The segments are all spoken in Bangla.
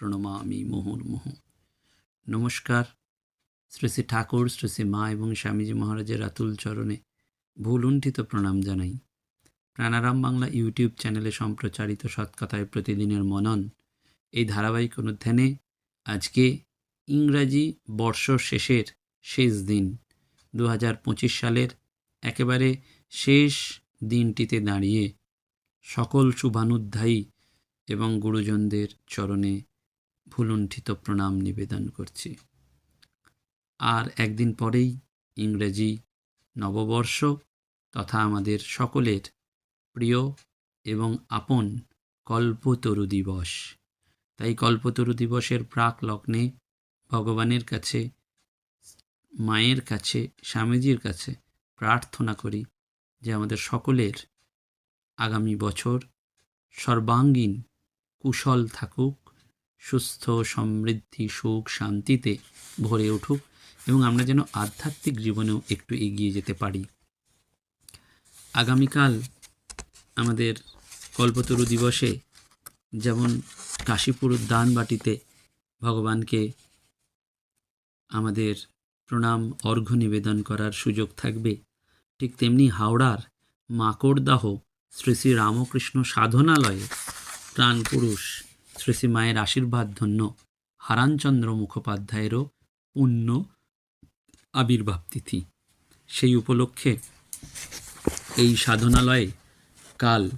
প্রণমামি মুহুর্মুহ নমস্কার। শ্রী শ্রী ঠাকুর, শ্রী শ্রী মা এবং স্বামীজি মহারাজের আতুল চরণে ভুলুণ্ঠিত প্রণাম জানাই। প্রাণারাম বাংলা ইউটিউব চ্যানেলে সম্প্রচারিত সৎকথায় প্রতিদিনের মনন এই ধারাবাহিক অনুধ্যানে আজকে ইংরাজি বর্ষ শেষের শেষ দিন দু হাজার পঁচিশ সালের একেবারে শেষ দিনটিতে দাঁড়িয়ে সকল শুভানুধ্যায়ী এবং গুরুজনদের চরণে ভুলুণ্ঠিত প্রণাম নিবেদন করছি। আর একদিন পরেই ইংরেজি নববর্ষ তথা আমাদের সকলের প্রিয় এবং আপন কল্পতরু দিবস। তাই কল্পতরু দিবসের প্রাক লগ্নে ভগবানের কাছে, মায়ের কাছে, স্বামীজির কাছে প্রার্থনা করি যে আমাদের সকলের আগামী বছর সর্বাঙ্গীন, কুশল থাকুক সুস্থ, সমৃদ্ধি, সুখ, শান্তিতে ভরে উঠুক এবং আমরা যেন আধ্যাত্মিক জীবনেও একটু এগিয়ে যেতে পারি। আগামীকাল আমাদের কল্পতরু দিবসে যেমন কাশীপুর উদ্যানবাটিতে ভগবানকে আমাদের প্রণাম, অর্ঘ্য নিবেদন করার সুযোগ থাকবে, ঠিক তেমনি হাওড়ার মাকড়দাহ শ্রী শ্রী রামকৃষ্ণ সাধনালয়ে প্রাণপুরুষ শ্রী মায়ের আশীর্বাদ ধন্য হারানচন্দ্র মুখোপাধ্যায়েরও পুণ্য আবির্ভাব তিথি। সেই উপলক্ষে এই সাধনালয়ে কাল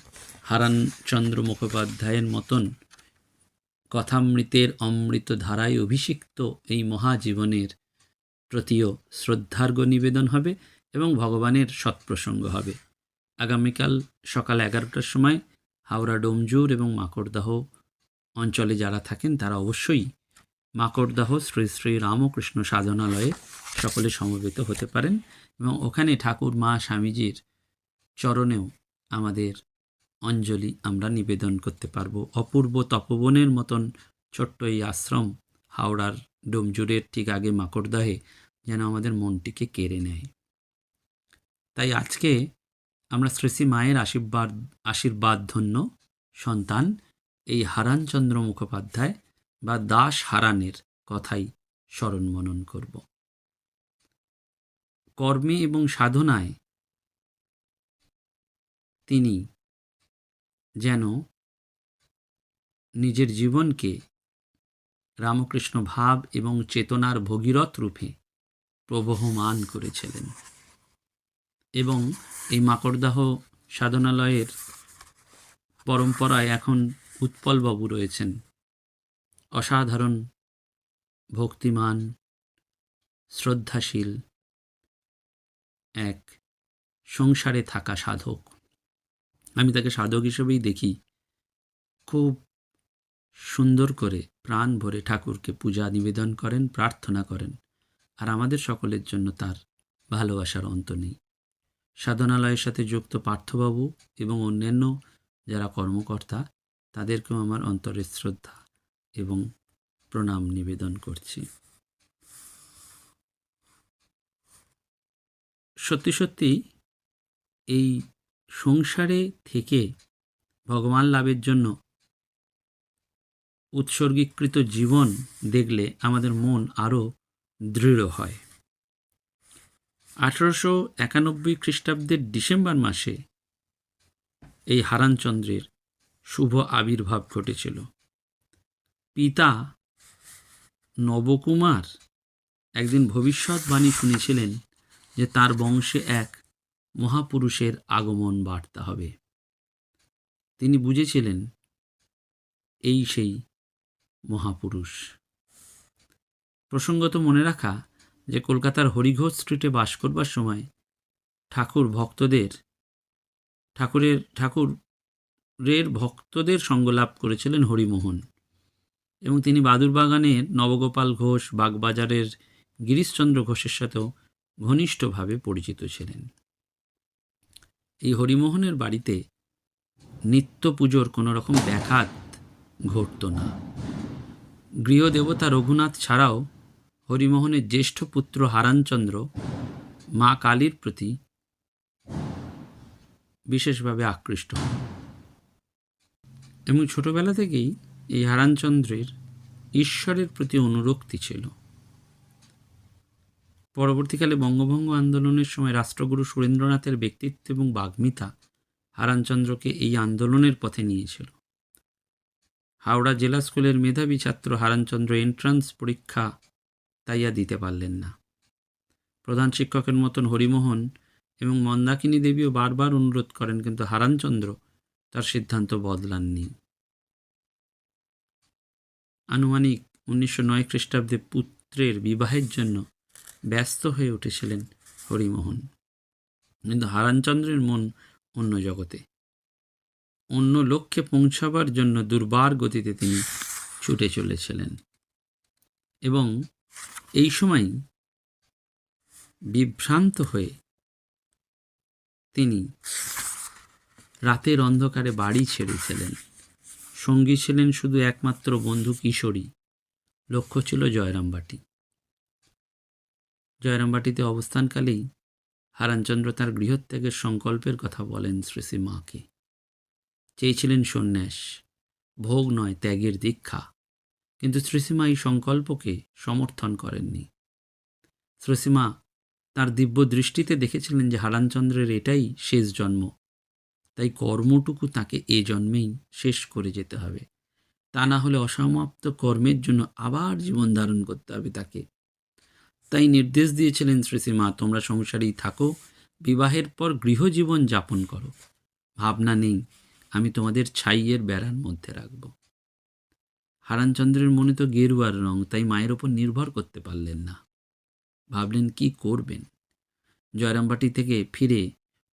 হারানচন্দ্র মুখোপাধ্যায়ের মতন কথামৃতের অমৃত ধারায় অভিষিক্ত এই মহাজীবনের প্রতিও শ্রদ্ধার্ঘ নিবেদন হবে এবং ভগবানের সৎপ্রসঙ্গ হবে। আগামীকাল সকাল এগারোটার সময় হাওড়া ডোমজুর এবং মাকড়দাহ অঞ্চলে যারা থাকেন, তারা অবশ্যই মাকড়দাহ শ্রী শ্রী রামকৃষ্ণ সাধনালয়ে সকলে সমবেত হতে পারেন এবং ওখানে ঠাকুর মা স্বামীজির চরণেও আমাদের অঞ্জলি আমরা নিবেদন করতে পারব। অপূর্ব তপবনের মতন ছোট্ট এই আশ্রম হাওড়ার ডোমজুরের ঠিক আগে মাকড়দাহে যেন আমাদের মনটিকে কেড়ে নেয়। তাই আজকে আমরা শ্রী মায়ের আশীর্বাদ আশীর্বাদ ধন্য সন্তান এই হারানচন্দ্র মুখোপাধ্যায় বা দাস হারানের কথাই স্মরণ মনন করব। কর্মে এবং সাধনায় তিনি যেন নিজের জীবনকে রামকৃষ্ণ ভাব এবং চেতনার ভগীরথ রূপে প্রবহমান করেছিলেন এবং এই মাকড়দাহ সাধনালয়ের পরম্পরায় এখন উৎপলবাবু রয়েছেন। অসাধারণ, ভক্তিমান, শ্রদ্ধাশীল, এক সংসারে থাকা সাধক। আমি তাকে সাধক হিসেবেই দেখি। খুব সুন্দর করে প্রাণ ভরে ঠাকুরকে পূজা, নিবেদন করেন, প্রার্থনা করেন। আর আমাদের সকলের জন্য তার ভালোবাসার অন্ত নেই। সাধনালয়ের সাথে যুক্ত পার্থবাবু এবং অন্যান্য যারা কর্মকর্তা তাদেরকেও আমার অন্তরের শ্রদ্ধা এবং প্রণাম নিবেদন করছি। সত্যি সত্যি এই সংসারে থেকে ভগবান লাভের জন্য উৎসর্গীকৃত জীবন দেখলে আমাদের মন আরও দৃঢ় হয়। আঠারোশো একানব্বই খ্রিস্টাব্দের ডিসেম্বর মাসে এই হারানচন্দ্রের শুভ আবির্ভাব ঘটেছিল। পিতা নবকুমার একদিন ভবিষ্যৎবাণী শুনেছিলেন যে তার বংশে এক মহাপুরুষের আগমন বার্তা হবে। তিনি বুঝেছিলেন, এই সেই মহাপুরুষ। প্রসঙ্গত মনে রাখা যে কলকাতার হরিঘোষ স্ট্রিটে বাস করবার সময় ঠাকুর ভক্তদের, ঠাকুরের ঠাকুরের ভক্তদের সঙ্গ লাভ করেছিলেন হরিমোহন এবং তিনি বাদুরবাগানের নবগোপাল ঘোষ, বাগবাজারের গিরিশচন্দ্র ঘোষের সাথেও ঘনিষ্ঠভাবে পরিচিত ছিলেন। এই হরিমোহনের বাড়িতে নিত্য পুজোর কোনো রকম ব্যাঘাত ঘটত না। গৃহদেবতা রঘুনাথ ছাড়াও হরিমোহনের জ্যেষ্ঠ পুত্র হারানচন্দ্র মা কালীর প্রতি বিশেষভাবে আকৃষ্ট হন। এবং ছোটবেলা থেকেই এই হারানচন্দ্রের ঈশ্বরের প্রতি অনুরক্তি ছিল। পরবর্তীকালে বঙ্গভঙ্গ আন্দোলনের সময় রাষ্ট্রগুরু সুরেন্দ্রনাথের ব্যক্তিত্ব এবং বাগ্মিতা হারানচন্দ্রকে এই আন্দোলনের পথে নিয়েছিল। হাওড়া জেলা স্কুলের মেধাবী ছাত্র হারানচন্দ্র এন্ট্রান্স পরীক্ষা তাইয়া দিতে পারলেন না। প্রধান শিক্ষকের মতন হরিমোহন এবং মন্দাকিনী দেবীও বারবার অনুরোধ করেন, কিন্তু হারানচন্দ্র তার সিদ্ধান্ত বদলাননি। আনুমানিক উনিশশো নয় খ্রিস্টাব্দে পুত্রের বিবাহের জন্য ব্যস্ত হয়ে উঠেছিলেন হরিমোহন। কিন্তু হারানচন্দ্রের মন অন্য জগতে। অন্য লক্ষ্যে পৌঁছাবার জন্য দুর্বার গতিতে তিনি ছুটে চলেছিলেন। এবং এই সময় বিভ্রান্ত হয়ে তিনি রাতের অন্ধকারে বাড়ি ছেড়েছিলেন সঙ্গী ছিলেন শুধু একমাত্র বন্ধু কিশোরী। লক্ষ্য ছিল জয়রামবাটি। জয়রামবাটিতে অবস্থানকালেই হারানচন্দ্র তার গৃহত্যাগের সংকল্পের কথা বলেন শ্রী মাকে। চেয়েছিলেন সন্ন্যাস, ভোগ নয় ত্যাগের দীক্ষা। কিন্তু শ্রীসীমা এই সংকল্পকে সমর্থন করেননি। শ্রীসীমা তার দিব্য দৃষ্টিতে দেখেছিলেন যে হারানচন্দ্রের এটাই শেষ জন্ম। তাই কর্মটুকু তাকে এ জন্মেই শেষ করে যেতে হবে। তা না হলে অসমাপ্ত কর্মের জন্য আবার জীবন ধারণ করতে হবে তাকে। তাই নির্দেশ দিয়েছিলেন শ্রীসীমা তোমরা সংসারেই থাকো, বিবাহের পর গৃহজীবন যাপন করো। ভাবনা নেই, আমি তোমাদের ছাইয়ের বেড়ার মধ্যে রাখব। হারানচন্দ্রের মনে তো গেরুয়ার রং, তাই মায়ের ওপর নির্ভর করতে পারলেন না। ভাবলেন, কি করবেন? জয়রামবাটি থেকে ফিরে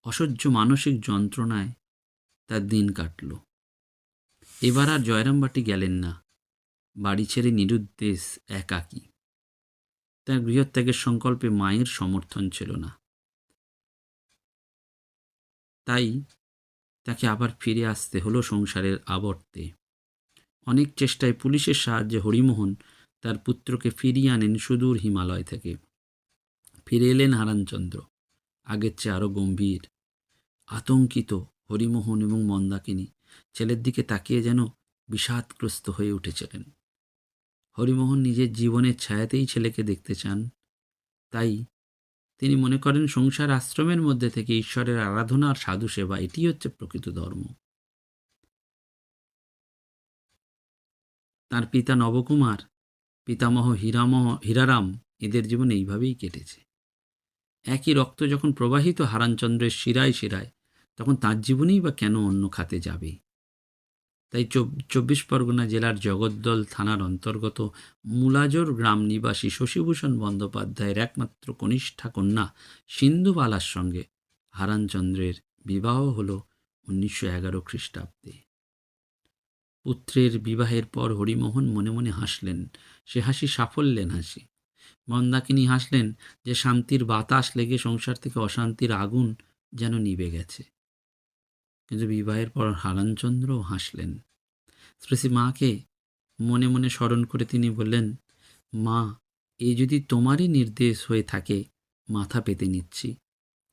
অসহ্য মানসিক যন্ত্রণায় তার দিন কাটল। এবার আর জয়রামবাটি গেলেন না। বাড়ি ছেড়ে নিরুদ্দেশ একাকী। তার গৃহত্যাগের সংকল্পে মায়ের সমর্থন ছিল না। তাই তাকে আবার ফিরে আসতে হলো সংসারের আবর্তে। অনেক চেষ্টায় পুলিশের সাহায্যে হরিমোহন তার পুত্রকে ফিরিয়ে আনেন সুদূর হিমালয় থেকে। ফিরে এলেন হারানচন্দ্র। আগের চেয়ে আরও গম্ভীর। আতঙ্কিত হরিমোহন এবং মন্দাকিনী ছেলের দিকে তাকিয়ে যেন বিষাদগ্রস্ত হয়ে উঠেছিলেন। হরিমোহন নিজের জীবনের ছায়াতেই ছেলেকে দেখতে চান। তাই তিনি মনে করেন সংসার আশ্রমের মধ্যে থেকে ঈশ্বরের আরাধনা আর সাধু সেবা এটি হচ্ছে প্রকৃত ধর্ম। তার পিতা নবকুমার, পিতামহ হীরামহ হীরারাম এদের জীবন এইভাবেই কেটেছে। একই রক্ত যখন প্রবাহিত, হারানচন্দ্রের শিরায় শিরায় তখন তার জীবনেই বা কেন অন্য খাতে যাবে? তাই চব্বিশ পরগনা জেলার জগদ্দল থানার অন্তর্গত মুলাজোর গ্রাম নিবাসী শশীভূষণ বন্দ্যোপাধ্যায়ের একমাত্র কনিষ্ঠা কন্যা সিন্ধুবালার সঙ্গে হারানচন্দ্রের বিবাহ হল উনিশশো এগারো খ্রিস্টাব্দে। পুত্রের বিবাহের পর হরিমোহন মনে মনে হাসলেন, সে হাসি সাফল্যেন হাসি। মন্দাকিনী হাসলেন যে শান্তির বাতাস লেগে সংসার থেকে অশান্তির আগুন যেন নিবে গেছে। কিন্তু বিবাহের পর হারানচন্দ্রও হাসলেন। শ্রী মাকে মনে মনে স্মরণ করে তিনি বললেন, মা, এ যদি তোমারই নির্দেশ হয়ে থাকে, মাথা পেতে নিচ্ছি।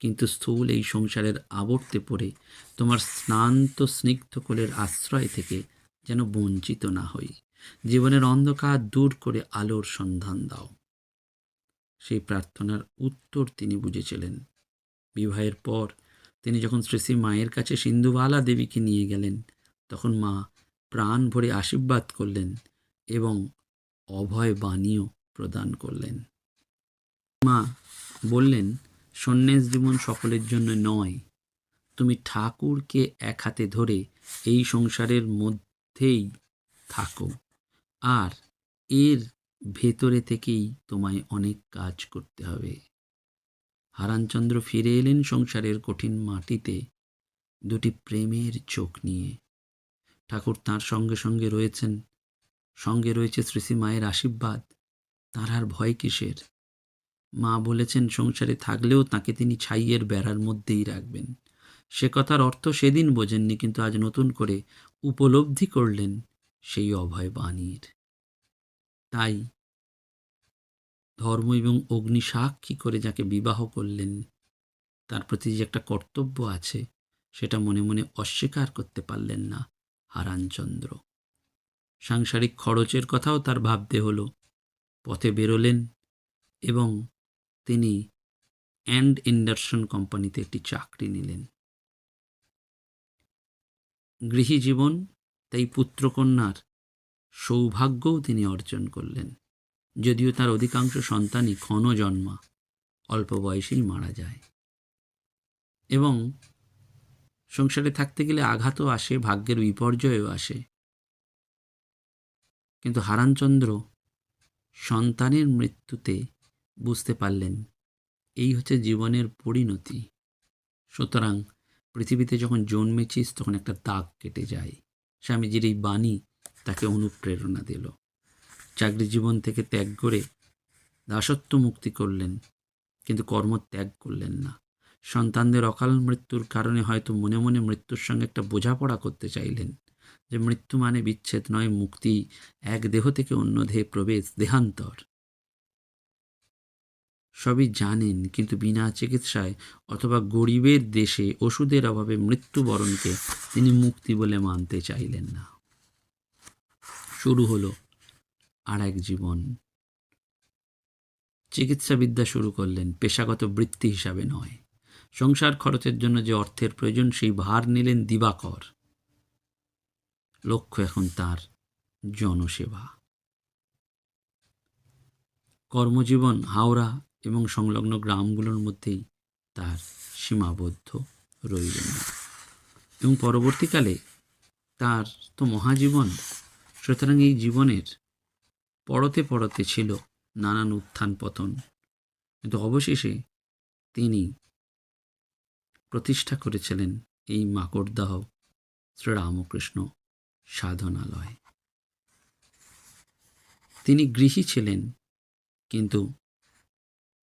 কিন্তু স্থূল এই সংসারের আবর্তে পড়ে তোমার স্নান্ত স্নিগ্ধ কোলের আশ্রয় থেকে যেন বঞ্চিত না হই। জীবনের অন্ধকার দূর করে আলোর সন্ধান দাও। সেই প্রার্থনার উত্তর তিনি বুঝেছিলেন। বিবাহের পর তিনি যখন শ্রী মায়ের কাছে সিন্ধুবালা দেবীকে নিয়ে গেলেন, তখন মা প্রাণ ভরে আশীর্বাদ করলেন এবং অভয় বাণীও প্রদান করলেন। মা বললেন, সন্ন্যাস জীবন সকলের জন্য নয়। তুমি ঠাকুরকে এক হাতে ধরে এই সংসারের মধ্যেই থাকো, আর এর ভেতরে থেকেই তোমায় অনেক কাজ করতে হবে। হারানচন্দ্র ফিরে এলেন সংসারের কঠিন মাটিতে দুটি প্রেমের চোখ নিয়ে। ঠাকুর তার সঙ্গে সঙ্গে রয়েছেন। সঙ্গে রয়েছে শ্রী শ্রী মায়ের আশীর্বাদ। তার আর ভয় কিসের? মা বলেছেন, সংসারে থাকলেও তাকে তিনি ছাইয়ের বেড়ার মধ্যেই রাখবেন। সে কথার অর্থ সেদিন বোঝেননি, কিন্তু আজ নতুন করে উপলব্ধি করলেন সেই অভয় বাণীর। তাই ধর্ম এবং অগ্নি সাক্ষী করে যাকে বিবাহ করলেন, তার প্রতি যে একটা কর্তব্য আছে, সেটা মনে মনে অস্বীকার করতে পারলেন না হারানচন্দ্র। সাংসারিক খরচের কথাও তার ভাবতে হলো। পথে বেরোলেন এবং তিনি অ্যান্ড ইন্ডারসন কোম্পানিতে একটি চাকরি নিলেন। গৃহী জীবন, তাই পুত্রকন্যার সৌভাগ্যও তিনি অর্জন করলেন। যদিও তার অধিকাংশ সন্তানই ক্ষণ জন্মা, অল্প বয়সেই মারা যায়। এবং সংসারে থাকতে গেলে আঘাতও আসে, ভাগ্যের বিপর্যয়ও আসে। কিন্তু হারানচন্দ্র সন্তানের মৃত্যুতে বুঝতে পারলেন, এই হচ্ছে জীবনের পরিণতি। সুতরাং পৃথিবীতে যখন জন্মেছিস, তখন একটা দাগ কেটে যায়। স্বামীজির এই বাণী তাকে অনুপ্রেরণা দিল। চাকরি জীবন থেকে ত্যাগ করে দাসত্ব মুক্তি করলেন, কিন্তু কর্ম ত্যাগ করলেন না। সন্তানদের অকাল মৃত্যুর কারণে হয়তো মনে মনে মৃত্যুর সঙ্গে একটা বোঝাপড়া করতে চাইলেন, যে মৃত্যু মানে বিচ্ছেদ নয়, মুক্তি এক দেহ থেকে অন্য দেহে প্রবেশ, দেহান্তর। সবই জানেন, কিন্তু বিনা চিকিৎসায় অথবা গরিবের দেশে ওষুধের অভাবে মৃত্যুবরণকে তিনি মুক্তি বলে মানতে চাইলেন না। শুরু হলো আর এক জীবন। চিকিৎসাবিদ্যা শুরু করলেন পেশাগত বৃত্তি হিসাবে নয়। সংসার খরচের জন্য যে অর্থের প্রয়োজন, সেই ভার নিলেন দিবাকর। লক্ষ্য এখন তার জনসেবা। কর্মজীবন হাওড়া এবং সংলগ্ন গ্রামগুলোর মধ্যেই তার সীমাবদ্ধ রইলেন এবং পরবর্তীকালে তার তো মহাজীবন, সুতরাং এই জীবনের পড়তে পড়তে ছিল নানান উত্থান পতন। কিন্তু অবশেষে তিনি প্রতিষ্ঠা করেছিলেন এই মাকড়দাহ শ্রীরামকৃষ্ণ সাধনালয়। তিনি গৃহী ছিলেন, কিন্তু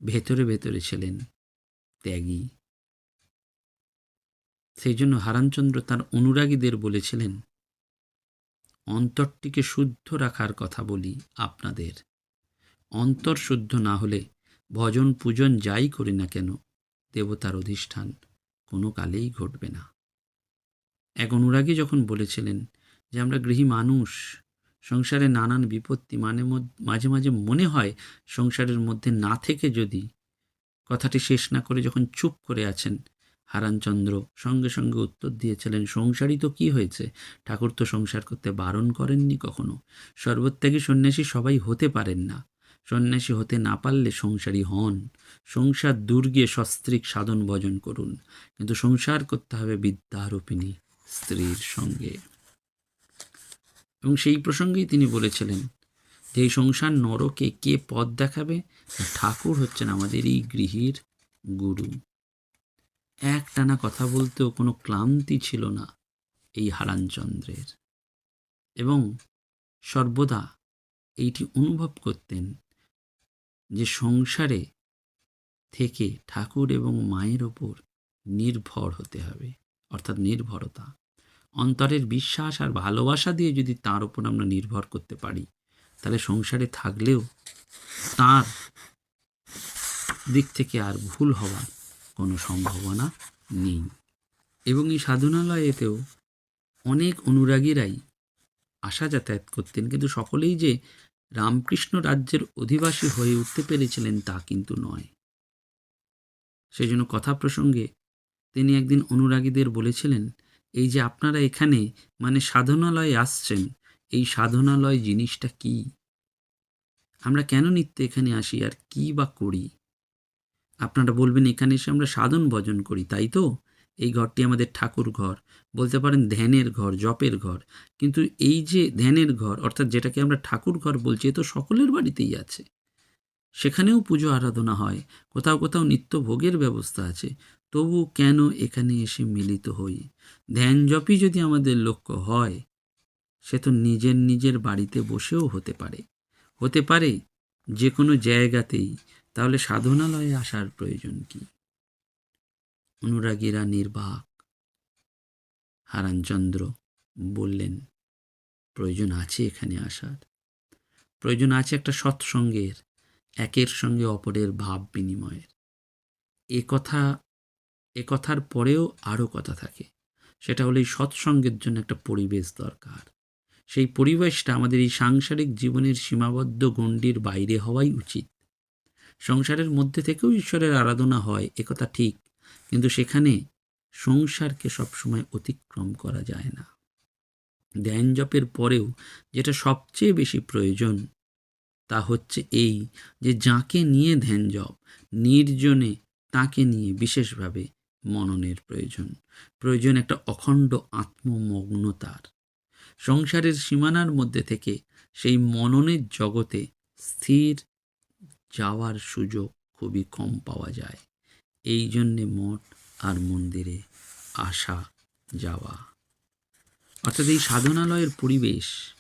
ভেতরে ভেতরে ছিলেন ত্যাগী। সেই জন্য হারানচন্দ্র তার অনুরাগীদের বলেছিলেন অন্তরটিকে শুদ্ধ রাখার কথা বলি আপনাদের। অন্তর শুদ্ধ না হলে ভজন পূজন যাই করি না কেন, দেবতার অধিষ্ঠান কোনো কালেই ঘটবে না। এক অনুরাগী যখন বলেছিলেন যে, আমরা গৃহী মানুষ, সংসারে নানান বিপত্তি মানে মাঝে মাঝে মনে হয় সংসারের মধ্যে না থেকে যদি কথাটি শেষ না করে যখন চুপ করে আছেন হারানচন্দ্র সঙ্গে সঙ্গে উত্তর দিয়েছিলেন সংসারই তো কি হয়েছে? ঠাকুর তো সংসার করতে বারণ করেননি কখনো? সর্বত্যাগী সন্ন্যাসী সবাই হতে পারেন না। সন্ন্যাসী হতে না পারলে সংসারী হন। সংসার দুর্গে সস্ত্রিক সাধন ভজন করুন। কিন্তু সংসার করতে হবে বিদ্যারূপিণী স্ত্রীর সঙ্গে। এবং সেই প্রসঙ্গেই তিনি বলেছিলেন, যে এই সংসার নরকে কে পথ দেখাবে? ঠাকুর হচ্ছেন আমাদের এই গৃহীর গুরু। এক টানা কথা বলতেও কোনো ক্লান্তি ছিল না এই হারানচন্দ্রের। এবং সর্বদা এইটি অনুভব করতেন যে সংসারে থেকে ঠাকুর এবং মায়ের ওপর নির্ভর হতে হবে, অর্থাৎ নির্ভরতা। অন্তরের বিশ্বাস আর ভালোবাসা দিয়ে যদি তার ওপর আমরা নির্ভর করতে পারি, তাহলে সংসারে থাকলেও তার দিক থেকে আর ভুল হওয়ার কোনো সম্ভাবনা নেই। এবং এই সাধনালয়েতেও অনেক অনুরাগীরাই আসা যাতায়াত করতেন, কিন্তু সকলেই যে রামকৃষ্ণ রাজ্যের অধিবাসী হয়ে উঠতে পেরেছিলেন তা কিন্তু নয়। সেই জন্য কথা প্রসঙ্গে তিনি একদিন অনুরাগীদের বলেছিলেন, এই যে আপনারা এখানে মানে সাধনালয়ে আসছেন, এই সাধনালয় জিনিসটা কি? আমরা কেন নিত্য এখানে আসি আর কি বা করি? আপনারা বলবেন, এখানে এসে আমরা সাধন ভজন করি, তাই তো? এই ঘরটি আমাদের ঠাকুর ঘর, বলতে পারেন ধ্যানের ঘর, জপের ঘর। কিন্তু এই যে ধ্যানের ঘর, অর্থাৎ যেটাকে আমরা ঠাকুর ঘর বলছি, এ তো সকলের বাড়িতেই আছে। সেখানেও পুজো আরাধনা হয়, কোথাও কোথাও নিত্য ভোগের ব্যবস্থা আছে। তবু কেন এখানে এসে মিলিত হই? ধ্যান জপই যদি আমাদের লক্ষ্য হয়, সে তো নিজের নিজের বাড়িতে বসেও হতে পারে। হতে পারে যে কোনো জায়গাতেই। তাহলে সাধনালয়ে আসার প্রয়োজন কি? অনুরাগীরা নির্বাক। হারানচন্দ্র বললেন, প্রয়োজন আছে এখানে আসার। প্রয়োজন আছে একটা সৎসঙ্গের, একের সঙ্গে অপরের ভাব বিনিময়ের। এ কথা, এ কথার পরেও আরও কথা থাকে। সেটা হলো এই সৎসঙ্গের জন্য একটা পরিবেশ দরকার। সেই পরিবেশটা আমাদের এই সাংসারিক জীবনের সীমাবদ্ধ গণ্ডির বাইরে হওয়াই উচিত। সংসারের মধ্যে থেকেও ঈশ্বরের আরাধনা হয় একথা ঠিক। কিন্তু সেখানে সংসারকে সবসময় অতিক্রম করা যায় না। ধ্যান জপের পরেও যেটা সবচেয়ে বেশি প্রয়োজন, তা হচ্ছে এই যে যাকে নিয়ে ধ্যান জপ, নির্জনে তাকে নিয়ে বিশেষভাবে মননের প্রয়োজন। প্রয়োজন একটা অখণ্ড আত্মমগ্নতার। সংসারের সীমানার মধ্যে থেকে সেই মননের জগতে স্থির যাওয়ার সুযোগ খুবই কম পাওয়া যায়। এই জন্যে মঠ আর মন্দিরে আসা, যাওয়া। অর্থাৎ এই সাধনালয়ের পরিবেশ,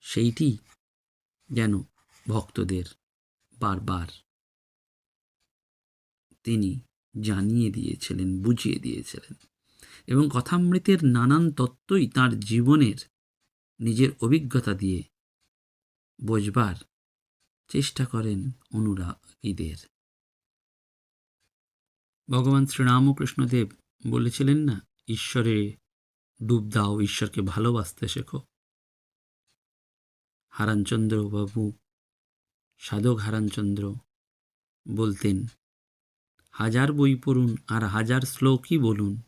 সেইটি যেন ভক্তদের বারবার তিনি জানিয়ে দিয়েছিলেন, বুঝিয়ে দিয়েছিলেন। এবং কথামৃতের নানান তত্ত্বই তার জীবনের নিজের অভিজ্ঞতা দিয়ে বোঝবার চেষ্টা করেন অনুরাগীদের। ভগবান শ্রীরামকৃষ্ণদেব বলেছিলেন না, ঈশ্বরে ডুব দাও, ঈশ্বরকে ভালোবাসতে শেখো। হারানচন্দ্র বাবু, সাধক হারানচন্দ্র বলতেন, হাজার বই পড়ুন আর হাজার শ্লোকই বলুন।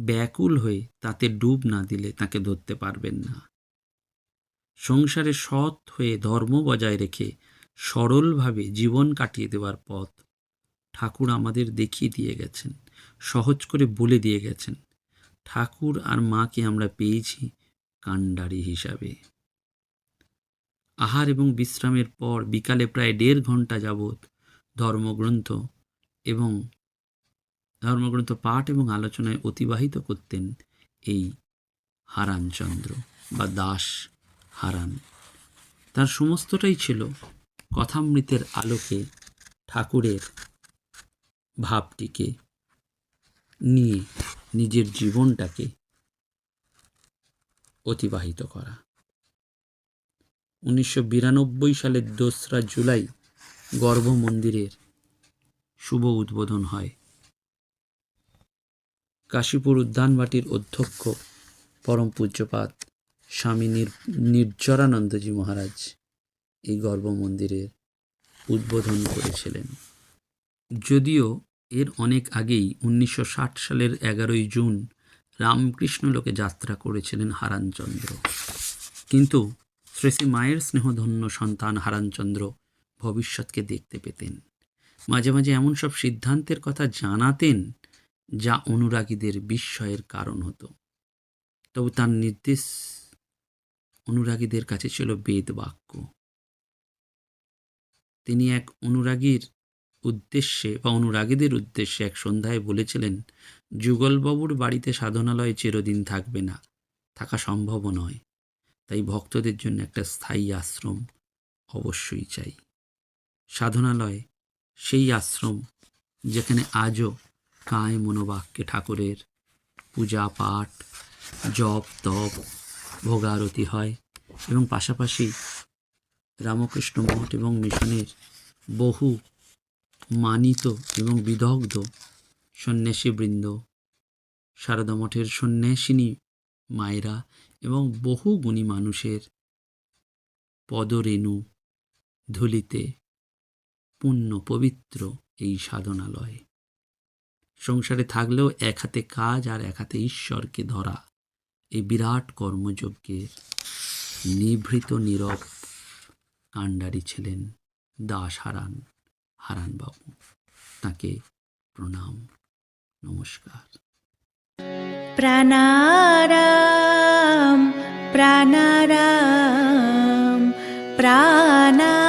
ব্যাকুল হয়ে তাতে ডুব না দিলে তাকে ধরতে পারবেন না। সংসারে সৎ হয়ে ধর্ম বজায় রেখে সরলভাবে জীবন কাটিয়ে দেওয়ার পথ ঠাকুর আমাদের দেখিয়ে দিয়ে গেছেন, সহজ করে বলে দিয়ে গেছেন। ঠাকুর আর মাকে আমরা পেয়েছি কাণ্ডারি হিসাবে। আহার এবং বিশ্রামের পর বিকালে প্রায় দেড় ঘণ্টা যাবৎ ধর্মগ্রন্থ এবং ধর্মগ্রন্থ পাঠ এবং আলোচনায় অতিবাহিত করতেন এই হারানচন্দ্র বা দাস হারান। তার সমস্তটাই ছিল কথামৃতের আলোকে ঠাকুরের ভাবটিকে নিয়ে নিজের জীবনটাকে অতিবাহিত করা। উনিশশো বিরানব্বই সালের দোসরা জুলাই গর্ভ মন্দিরের শুভ উদ্বোধন হয়। কাশীপুর উদ্যানবাটির অধ্যক্ষ পরম পূজ্যপাত স্বামী নির্জরানন্দজি মহারাজ এই গর্ভ মন্দিরের উদ্বোধন করেছিলেন। যদিও এর অনেক আগেই উনিশশো ষাট সালের এগারোই জুন রামকৃষ্ণ লোকে যাত্রা করেছিলেন হারানচন্দ্র। কিন্তু শ্রী মায়ের স্নেহধন্য সন্তান হারানচন্দ্র ভবিষ্যৎকে দেখতে পেতেন। মাঝে মাঝে এমন সব সিদ্ধান্তের কথা জানাতেন যা অনুরাগীদের বিস্ময়ের কারণ হতো। তবু তার নির্দেশ অনুরাগীদের কাছে ছিল বেদ বাক্য। তিনি এক অনুরাগীর উদ্দেশ্যে বা অনুরাগীদের উদ্দেশ্যে এক সন্ধ্যায় বলেছিলেন, যুগলবাবুর বাড়িতে সাধনালয় চিরদিন থাকবে না, থাকা সম্ভব নয়। তাই ভক্তদের জন্য একটা স্থায়ী আশ্রম অবশ্যই চাই। সাধনালয় সেই আশ্রম যেখানে আজও কায় মনোবাক্যে ঠাকুরের পূজা পাঠ, জপ, তপ ভোগারতি হয় এবং পাশাপাশি রামকৃষ্ণ মঠ এবং মিশনের বহু মানিত এবং বিদগ্ধ সন্ন্যাসীবৃন্দ সারদা মঠের সন্ন্যাসিনী মায়েরা এবং বহু গুণী মানুষের পদরেণু ধুলিতে পুণ্য পবিত্র এই সাধনালয়। সংসারে থাকলেও এক হাতে কাজ আর এক হাতে ঈশ্বরকে ধরা এই বিরাট কর্মযজ্ঞের নিভৃত নীরব কাণ্ডারি ছিলেন দাস হারান হারানবাবু। তাকে প্রণাম, নমস্কার। প্রাণারাম প্রাণারাম প্রাণারাম।